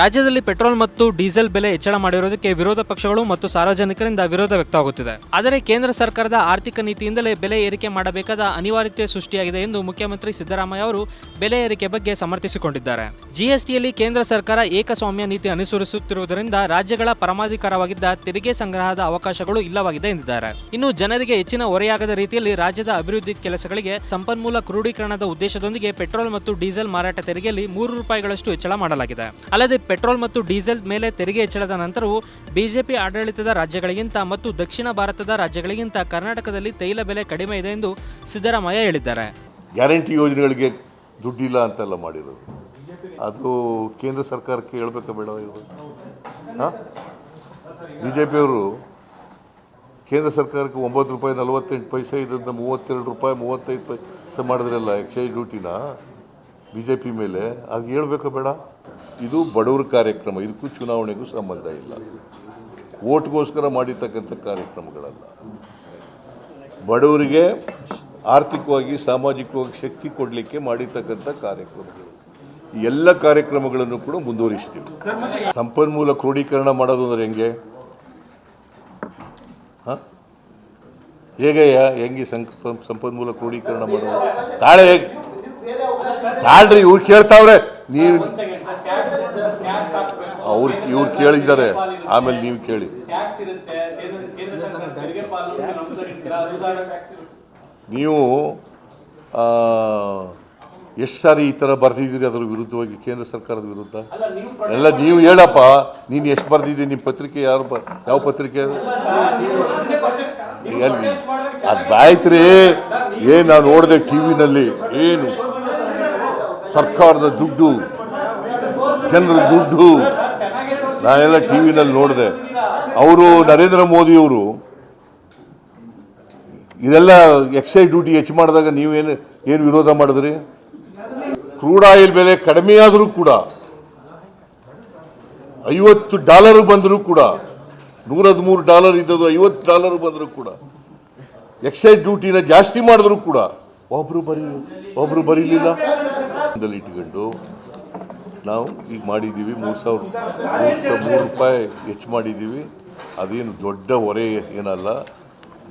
ರಾಜ್ಯದಲ್ಲಿ ಪೆಟ್ರೋಲ್ ಮತ್ತು ಡೀಸೆಲ್ ಬೆಲೆ ಹೆಚ್ಚಳ ಮಾಡಿರುವುದಕ್ಕೆ ವಿರೋಧ ಪಕ್ಷಗಳು ಮತ್ತು ಸಾರ್ವಜನಿಕರಿಂದ ವಿರೋಧ ವ್ಯಕ್ತವಾಗುತ್ತಿದೆ. ಆದರೆ ಕೇಂದ್ರ ಸರ್ಕಾರದ ಆರ್ಥಿಕ ನೀತಿಯಿಂದಲೇ ಬೆಲೆ ಏರಿಕೆ ಮಾಡಬೇಕಾದ ಅನಿವಾರ್ಯತೆ ಸೃಷ್ಟಿಯಾಗಿದೆ ಎಂದು ಮುಖ್ಯಮಂತ್ರಿ ಸಿದ್ದರಾಮಯ್ಯ ಅವರು ಬೆಲೆ ಏರಿಕೆ ಬಗ್ಗೆ ಸಮರ್ಥಿಸಿಕೊಂಡಿದ್ದಾರೆ. ಜಿಎಸ್ಟಿಯಲ್ಲಿ ಕೇಂದ್ರ ಸರ್ಕಾರ ಏಕಸ್ವಾಮ್ಯ ನೀತಿ ಅನುಸರಿಸುತ್ತಿರುವುದರಿಂದ ರಾಜ್ಯಗಳ ಪರಮಾಧಿಕಾರವಾಗಿದ್ದ ತೆರಿಗೆ ಸಂಗ್ರಹದ ಅವಕಾಶಗಳು ಇಲ್ಲವಾಗಿದೆ ಎಂದಿದ್ದಾರೆ. ಇನ್ನು ಜನರಿಗೆ ಹೆಚ್ಚಿನ ಹೊರೆಯಾಗದ ರೀತಿಯಲ್ಲಿ ರಾಜ್ಯದ ಅಭಿವೃದ್ಧಿ ಕೆಲಸಗಳಿಗೆ ಸಂಪನ್ಮೂಲ ಕ್ರೋಢೀಕರಣದ ಉದ್ದೇಶದೊಂದಿಗೆ ಪೆಟ್ರೋಲ್ ಮತ್ತು ಡೀಸೆಲ್ ಮಾರಾಟ ತೆರಿಗೆಯಲ್ಲಿ ಮೂರು ರೂಪಾಯಿಗಳಷ್ಟು ಹೆಚ್ಚಳ ಮಾಡಲಾಗಿದೆ. ಅಲ್ಲದೆ ಪೆಟ್ರೋಲ್ ಮತ್ತು ಡೀಸೆಲ್ ಮೇಲೆ ತೆರಿಗೆ ಹೆಚ್ಚಳದ ನಂತರವೂ ಬಿಜೆಪಿ ಆಡಳಿತದ ರಾಜ್ಯಗಳಿಗಿಂತ ಮತ್ತು ದಕ್ಷಿಣ ಭಾರತದ ರಾಜ್ಯಗಳಿಗಿಂತ ಕರ್ನಾಟಕದಲ್ಲಿ ತೈಲ ಬೆಲೆ ಕಡಿಮೆ ಇದೆ ಎಂದು ಸಿದ್ದರಾಮಯ್ಯ ಹೇಳಿದ್ದಾರೆ. ಗ್ಯಾರಂಟಿ ಯೋಜನೆಗಳಿಗೆ ದುಡ್ಡಿಲ್ಲ ಅಂತೆಲ್ಲ ಮಾಡಿರೋದು. ಅದು ಕೇಂದ್ರ ಸರ್ಕಾರಕ್ಕೆ ಹೇಳಬೇಕಾ ಬೇಡ ಬಿ ಜೆ ಪಿಯವರು ಕೇಂದ್ರ ಸರ್ಕಾರಕ್ಕೆ ಒಂಬತ್ತು ರೂಪಾಯಿ ನಲವತ್ತೆಂಟು ಪೈಸೆ ಇದನ್ನು ಮೂವತ್ತೆರಡು ರೂಪಾಯಿ, ಮೂವತ್ತೈದು ಪೈಸೆ ಮಾಡಿದ್ರಲ್ಲ ಎಕ್ಸೈಸ್ ಡ್ಯೂಟಿನ ಬಿ ಜೆ ಪಿ ಮೇಲೆ. ಅದು ಹೇಳ್ಬೇಕಾ ಬೇಡ? ಇದು ಬಡವರ ಕಾರ್ಯಕ್ರಮ, ಇದಕ್ಕೂ ಚುನಾವಣೆಗೂ ಸಂಬಂಧ ಇಲ್ಲ. ಓಟ್ಗೋಸ್ಕರ ಮಾಡಿರ್ತಕ್ಕಂಥ ಕಾರ್ಯಕ್ರಮಗಳಲ್ಲ. ಬಡವರಿಗೆ ಆರ್ಥಿಕವಾಗಿ, ಸಾಮಾಜಿಕವಾಗಿ ಶಕ್ತಿ ಕೊಡಲಿಕ್ಕೆ ಮಾಡಿರ್ತಕ್ಕಂಥ ಕಾರ್ಯಕ್ರಮಗಳು. ಎಲ್ಲ ಕಾರ್ಯಕ್ರಮಗಳನ್ನು ಕೂಡ ಮುಂದುವರಿಸ್ತೀವಿ. ಸಂಪನ್ಮೂಲ ಕ್ರೋಢೀಕರಣ ಮಾಡೋದು ಅಂದರೆ ಹೆಂಗೆ? ಹಾಂ? ಹೇಗಯ್ಯ ಹೆಂಗೆ ಸಂಪ ಸಂಪನ್ಮೂಲ ಕ್ರೋಢೀಕರಣ ಮಾಡೋದು? ತಾಳೆ ಹೇಗೆ ತಾಳ್ರಿ, ಇವ್ರು ಕೇಳ್ತಾವ್ರೆ. ನೀವು ಅವ್ರು ಇವ್ರು ಕೇಳಿದ್ದಾರೆ. ಆಮೇಲೆ ನೀವು ಕೇಳಿ. ನೀವು ಎಷ್ಟು ಸಾರಿ ಈ ಥರ ಬರ್ತಿದ್ದೀರಿ ಅದರ ವಿರುದ್ಧವಾಗಿ ಕೇಂದ್ರ ಸರ್ಕಾರದ ವಿರುದ್ಧ? ಎಲ್ಲ ನೀವು ಹೇಳಪ್ಪ, ನೀನು ಎಷ್ಟು ಬರ್ತಿದ್ದೀನಿ ನಿಮ್ಮ ಪತ್ರಿಕೆ ಯಾರು ಯಾವ ಪತ್ರಿಕೆ ಅದು? ಅದು ಬಾಯ್ತ್ರಿ ಏನು ನಾನು ನೋಡಿದೆ ಟಿ ವಿನಲ್ಲಿ, ಏನು ಸರ್ಕಾರದ ದುಡ್ಡು ಜನರ ದುಡ್ಡು. ನಾನೆಲ್ಲ ಟಿ ವಿನಲ್ಲಿ ನೋಡಿದೆ. ಅವರು ನರೇಂದ್ರ ಮೋದಿಯವರು ಇದೆಲ್ಲ ಎಕ್ಸೈಸ್ ಡ್ಯೂಟಿ ಹೆಚ್ಚು ಮಾಡಿದಾಗ ನೀವೇನು, ಏನು ವಿರೋಧ ಮಾಡಿದ್ರಿ? ಕ್ರೂಡ್ ಆಯಿಲ್ ಬೆಲೆ ಕಡಿಮೆ ಆದರೂ ಕೂಡ, ಐವತ್ತು ಡಾಲರ್ ಬಂದರೂ ಕೂಡ ನೂರ ಹದಿಮೂರು ಡಾಲರ್ ಇದ್ದದ್ದು ಐವತ್ತು ಡಾಲರ್ ಬಂದರೂ ಕೂಡ, ಎಕ್ಸೈಸ್ ಡ್ಯೂಟಿನ ಜಾಸ್ತಿ ಮಾಡಿದ್ರು ಕೂಡ ಒಬ್ಬರು ಬರೀ ಒಬ್ಬರು ಬರೀಲಿಲ್ಲ. ಇಟ್ಕೊಂಡು ನಾವು ಈಗ ಮಾಡಿದ್ದೀವಿ ಮೂರು ಸಾವಿರ ಮೂರು ಸಾವಿರ ಮೂರು ರೂಪಾಯಿ ಹೆಚ್ಚು ಮಾಡಿದ್ದೀವಿ. ಅದೇನು ದೊಡ್ಡ ಹೊರೆ ಏನಲ್ಲ.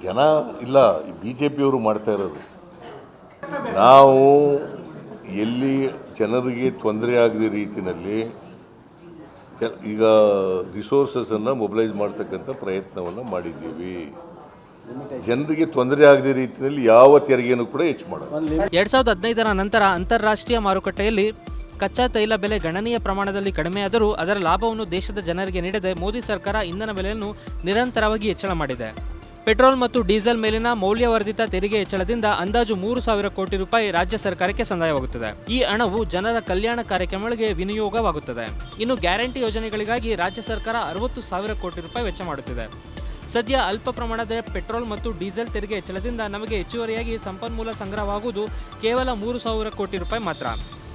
ಜನ ಇಲ್ಲ ಬಿ ಜೆ ಪಿಯವರು ಮಾಡ್ತಾ ಇರೋದು. ನಾವು ಎಲ್ಲಿ ಜನರಿಗೆ ತೊಂದರೆ ಆಗದ ರೀತಿಯಲ್ಲಿ ಈಗ ರಿಸೋರ್ಸಸನ್ನು ಮೊಬಿಲೈಸ್ ಮಾಡ್ತಕ್ಕಂಥ ಪ್ರಯತ್ನವನ್ನು ಮಾಡಿದ್ದೀವಿ. ಜನರಿಗೆ ತೊಂದರೆ ಆಗದ ರೀತಿಯಲ್ಲಿ ಯಾವ ತೆರಿಗೆಯನ್ನು ಕೂಡ ಹೆಚ್ಚು ಮಾಡೋದು ಎರಡ್ ಸಾವಿರದ ಹದಿನೈದರ ನಂತರ ಅಂತಾರಾಷ್ಟ್ರೀಯ ಮಾರುಕಟ್ಟೆಯಲ್ಲಿ ಕಚ್ಚಾ ತೈಲ ಬೆಲೆ ಗಣನೀಯ ಪ್ರಮಾಣದಲ್ಲಿ ಕಡಿಮೆಯಾದರೂ ಅದರ ಲಾಭವನ್ನು ದೇಶದ ಜನರಿಗೆ ನೀಡದೆ ಮೋದಿ ಸರ್ಕಾರ ಇಂಧನ ಬೆಲೆಯನ್ನು ನಿರಂತರವಾಗಿ ಹೆಚ್ಚಳ ಮಾಡಿದೆ. ಪೆಟ್ರೋಲ್ ಮತ್ತು ಡೀಸೆಲ್ ಮೇಲಿನ ಮೌಲ್ಯವರ್ಧಿತ ತೆರಿಗೆ ಹೆಚ್ಚಳದಿಂದ ಅಂದಾಜು ಮೂರು ಸಾವಿರ ಕೋಟಿ ರೂಪಾಯಿ ರಾಜ್ಯ ಸರ್ಕಾರಕ್ಕೆ ಸಂದಾಯವಾಗುತ್ತದೆ. ಈ ಹಣವು ಜನರ ಕಲ್ಯಾಣ ಕಾರ್ಯಕ್ರಮಗಳಿಗೆ ವಿನಿಯೋಗವಾಗುತ್ತದೆ. ಇನ್ನು ಗ್ಯಾರಂಟಿ ಯೋಜನೆಗಳಿಗಾಗಿ ರಾಜ್ಯ ಸರ್ಕಾರ ಅರವತ್ತು ಸಾವಿರ ಕೋಟಿ ರೂಪಾಯಿ ವೆಚ್ಚ ಮಾಡುತ್ತಿದೆ. ಸದ್ಯ ಅಲ್ಪ ಪ್ರಮಾಣದ ಪೆಟ್ರೋಲ್ ಮತ್ತು ಡೀಸೆಲ್ ತೆರಿಗೆ ಹೆಚ್ಚಳದಿಂದ ನಮಗೆ ಹೆಚ್ಚುವರಿಯಾಗಿ ಸಂಪನ್ಮೂಲ ಸಂಗ್ರಹವಾಗುವುದು ಕೇವಲ ಮೂರು ಸಾವಿರ ಕೋಟಿ ರೂಪಾಯಿ ಮಾತ್ರ.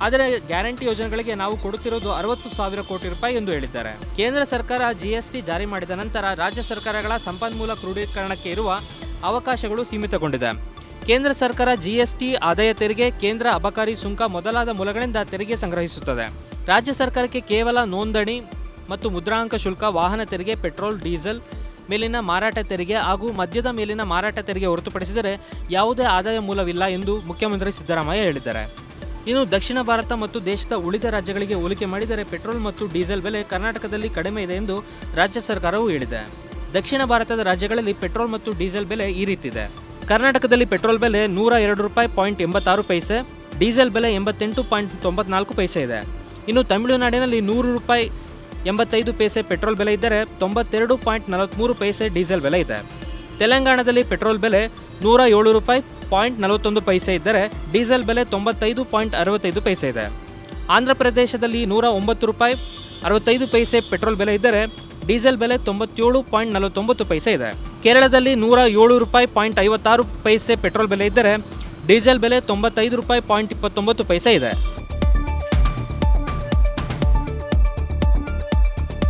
ಆದರೆ ಗ್ಯಾರಂಟಿ ಯೋಜನೆಗಳಿಗೆ ನಾವು ಕೊಡುತ್ತಿರುವುದು ಅರವತ್ತು ಸಾವಿರ ಕೋಟಿ ರೂಪಾಯಿ ಎಂದು ಹೇಳಿದ್ದಾರೆ. ಕೇಂದ್ರ ಸರ್ಕಾರ ಜಿಎಸ್ಟಿ ಜಾರಿ ಮಾಡಿದ ನಂತರ ರಾಜ್ಯ ಸರ್ಕಾರಗಳ ಸಂಪನ್ಮೂಲ ಕ್ರೋಢೀಕರಣಕ್ಕೆ ಇರುವ ಅವಕಾಶಗಳು ಸೀಮಿತಗೊಂಡಿದೆ. ಕೇಂದ್ರ ಸರ್ಕಾರ ಜಿಎಸ್ಟಿ ಆದಾಯ ತೆರಿಗೆ, ಕೇಂದ್ರ ಅಬಕಾರಿ ಸುಂಕ ಮೊದಲಾದ ಮೂಲಗಳಿಂದ ತೆರಿಗೆ ಸಂಗ್ರಹಿಸುತ್ತದೆ. ರಾಜ್ಯ ಸರ್ಕಾರಕ್ಕೆ ಕೇವಲ ನೋಂದಣಿ ಮತ್ತು ಮುದ್ರಾಂಕ ಶುಲ್ಕ, ವಾಹನ ತೆರಿಗೆ, ಪೆಟ್ರೋಲ್, ಡೀಸೆಲ್ ಮೇಲಿನ ಮಾರಾಟ ತೆರಿಗೆ ಹಾಗೂ ಮದ್ಯದ ಮೇಲಿನ ಮಾರಾಟ ತೆರಿಗೆ ಹೊರತುಪಡಿಸಿದರೆ ಯಾವುದೇ ಆದಾಯ ಮೂಲವಿಲ್ಲ ಎಂದು ಮುಖ್ಯಮಂತ್ರಿ ಸಿದ್ದರಾಮಯ್ಯ ಹೇಳಿದ್ದಾರೆ. ಇನ್ನು ದಕ್ಷಿಣ ಭಾರತ ಮತ್ತು ದೇಶದ ಉಳಿದ ರಾಜ್ಯಗಳಿಗೆ ಹೋಲಿಕೆ ಮಾಡಿದರೆ ಪೆಟ್ರೋಲ್ ಮತ್ತು ಡೀಸೆಲ್ ಬೆಲೆ ಕರ್ನಾಟಕದಲ್ಲಿ ಕಡಿಮೆ ಇದೆ ಎಂದು ರಾಜ್ಯ ಸರ್ಕಾರವು ಹೇಳಿದೆ. ದಕ್ಷಿಣ ಭಾರತದ ರಾಜ್ಯಗಳಲ್ಲಿ ಪೆಟ್ರೋಲ್ ಮತ್ತು ಡೀಸೆಲ್ ಬೆಲೆ ಈ ರೀತಿ ಇದೆ. ಕರ್ನಾಟಕದಲ್ಲಿ ಪೆಟ್ರೋಲ್ ಬೆಲೆ ನೂರ ಎರಡು ರೂಪಾಯಿ ಪಾಯಿಂಟ್ ಎಂಬತ್ತಾರು ಪೈಸೆ, ಡೀಸೆಲ್ ಬೆಲೆ ಎಂಬತ್ತೆಂಟು ಪಾಯಿಂಟ್ ತೊಂಬತ್ನಾಲ್ಕು ಪೈಸೆ ಇದೆ. ಇನ್ನು ತಮಿಳುನಾಡಿನಲ್ಲಿ ನೂರು ರೂಪಾಯಿ ಎಂಬತ್ತೈದು ಪೈಸೆ ಪೆಟ್ರೋಲ್ ಬೆಲೆ ಇದ್ದರೆ ತೊಂಬತ್ತೆರಡು ಪಾಯಿಂಟ್ ನಲವತ್ತ್ಮೂರು ಪೈಸೆ ಡೀಸೆಲ್ ಬೆಲೆ ಇದೆ. ತೆಲಂಗಾಣದಲ್ಲಿ ಪೆಟ್ರೋಲ್ ಬೆಲೆ ನೂರ ಏಳು ರೂಪಾಯಿ ಪಾಯಿಂಟ್ ನಲವತ್ತೊಂದು ಪೈಸೆ ಇದ್ದರೆ ಡೀಸೆಲ್ ಬೆಲೆ ತೊಂಬತ್ತೈದು ಪಾಯಿಂಟ್ ಅರವತ್ತೈದು ಪೈಸೆ ಇದೆ. ಆಂಧ್ರ ಪ್ರದೇಶದಲ್ಲಿ ನೂರ ಒಂಬತ್ತು ರೂಪಾಯಿ ಅರವತ್ತೈದು ಪೈಸೆ ಪೆಟ್ರೋಲ್ ಬೆಲೆ ಇದ್ದರೆ ಡೀಸೆಲ್ ಬೆಲೆ ತೊಂಬತ್ತೇಳು ಪಾಯಿಂಟ್ ನಲವತ್ತೊಂಬತ್ತು ಪೈಸೆ ಇದೆ. ಕೇರಳದಲ್ಲಿ ನೂರ ಏಳು ರೂಪಾಯಿ ಪಾಯಿಂಟ್ ಐವತ್ತಾರು ಪೈಸೆ ಪೆಟ್ರೋಲ್ ಬೆಲೆ ಇದ್ದರೆ ಡೀಸೆಲ್ ಬೆಲೆ ತೊಂಬತ್ತೈದು ರೂಪಾಯಿ ಪಾಯಿಂಟ್ ಇಪ್ಪತ್ತೊಂಬತ್ತು ಪೈಸೆ ಇದೆ.